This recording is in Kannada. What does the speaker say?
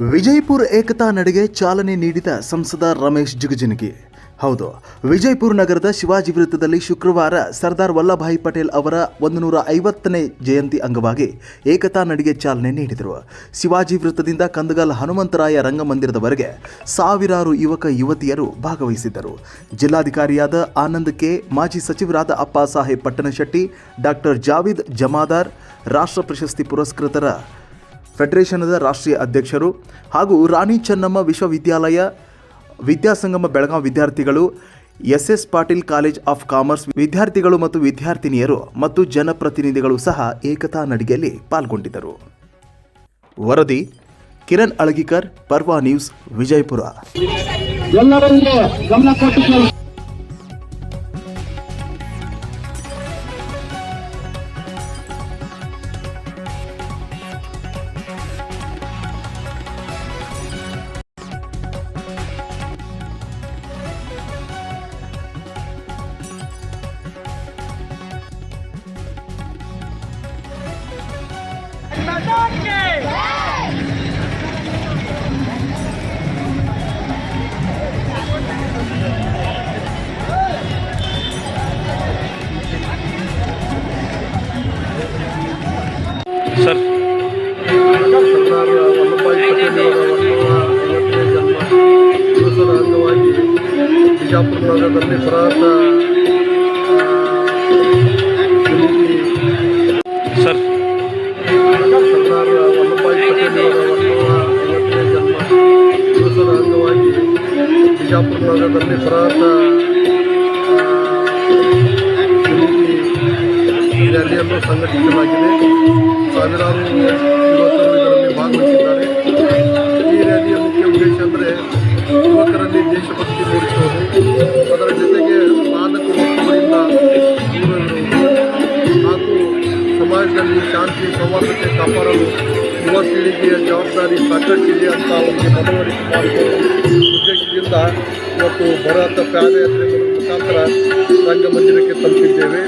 ವಿಜಯಪುರ ಏಕತಾ ನಡೆಗೆ ಚಾಲನೆ ನೀಡಿದ ಸಂಸದ ರಮೇಶ್ ಜಿಗಜಿಣಗಿ ಹೌದು, ವಿಜಯಪುರ ನಗರದ ಶಿವಾಜಿ ವೃತ್ತದಲ್ಲಿ ಶುಕ್ರವಾರ ಸರ್ದಾರ್ ವಲ್ಲಭಾಯಿ ಪಟೇಲ್ ಅವರ ಒಂದು ನೂರ ಐವತ್ತನೇ ಜಯಂತಿ ಅಂಗವಾಗಿ ಏಕತಾ ನಡಿಗೆ ಚಾಲನೆ ನೀಡಿದರು. ಶಿವಾಜಿ ವೃತ್ತದಿಂದ ಕಂದಗಲ್ ಹನುಮಂತರಾಯ ರಂಗಮಂದಿರದವರೆಗೆ ಸಾವಿರಾರು ಯುವಕ, ಯುವತಿಯರು ಭಾಗವಹಿಸಿದ್ದರು. ಜಿಲ್ಲಾಧಿಕಾರಿಯಾದ ಆನಂದ್ ಕೆ, ಮಾಜಿ ಸಚಿವರಾದ ಅಪ್ಪಾ ಸಾಹೇಬ್ ಪಟ್ಟಣಶೆಟ್ಟಿ, ಡಾಕ್ಟರ್ ಜಾವೀದ್ ಜಮಾದಾರ್, ರಾಷ್ಟ್ರ ಪ್ರಶಸ್ತಿ ಪುರಸ್ಕೃತರ ಫೆಡರೇಷನ್ದ ರಾಷ್ಟ್ರೀಯ ಅಧ್ಯಕ್ಷರು ಹಾಗೂ ರಾಣಿ ಚೆನ್ನಮ್ಮ ವಿಶ್ವವಿದ್ಯಾಲಯ ವಿದ್ಯಾಸಂಗಮ ಬೆಳಗಾವಿ ವಿದ್ಯಾರ್ಥಿಗಳು S S Patil college of commerce ವಿದ್ಯಾರ್ಥಿಗಳು ಮತ್ತು ವಿದ್ಯಾರ್ಥಿನಿಯರು ಮತ್ತು ಜನಪ್ರತಿನಿಧಿಗಳು ಸಹ ಏಕತಾ ನಡಿಗೆಯಲ್ಲಿ ಪಾಲ್ಗೊಂಡಿದ್ದರು. ವರದಿ, Kiran Alagikar, Parva news, Vijayapura. Sardar Vallabhbhai Patel ಅವರ ಐವತ್ತನೇ ಜನ್ಮ ದಿವಸದ ಅಂಗವಾಗಿ ಬಿಜಾಪುರ ನಗರದಲ್ಲಿ ಬೃಹತ್ ಆ, ಗುರುಗಿ ಸರ್ ಸರ್ದಾರ್ ವಲ್ಲಭಭಾಯಿ ಪಟೇಲ್ ಅವರ ಐವತ್ತನೇ ಜನ್ಮ ದಿವಸದ ಅಂಗವಾಗಿ ಬಿಜಾಪುರ ನಗರದಲ್ಲಿ ಬೃಹತ್ ಆ, ಗುರುಗಿ ರ್ಯಾಲಿಯನ್ನು ಸಂಘಟಿಸಲಾಗಿದೆ ಸಾವಿರಾರು ಯುವಕರಲ್ಲಿ ದೇಶಭಕ್ತಿ ಮೂಡಿಸುವುದು. ಅದರ ಜೊತೆಗೆ ದೂರ ಹಾಗೂ ಸಮಾಜದಲ್ಲಿ ಶಾಂತಿ, ಸೌಹಾರ್ದತೆ ಕಾಪಾಡಲು ಯುವ ಪೀಳಿಗೆಯ ಜವಾಬ್ದಾರಿ ಸಾಕಷ್ಟಿದೆ ಅಂತ ಅವರಿಗೆ ಮನವರಿಕೆ ಮಾಡಿಕೊಳ್ಳುವ ಉದ್ದೇಶದಿಂದ ಇವತ್ತು ಭಾರತ ಪಾದಯಾತ್ರೆಗಳ ಮುಖಾಂತರ ರಂಗಮಂದಿರಕ್ಕೆ ತಲುಪಿದ್ದೇವೆ.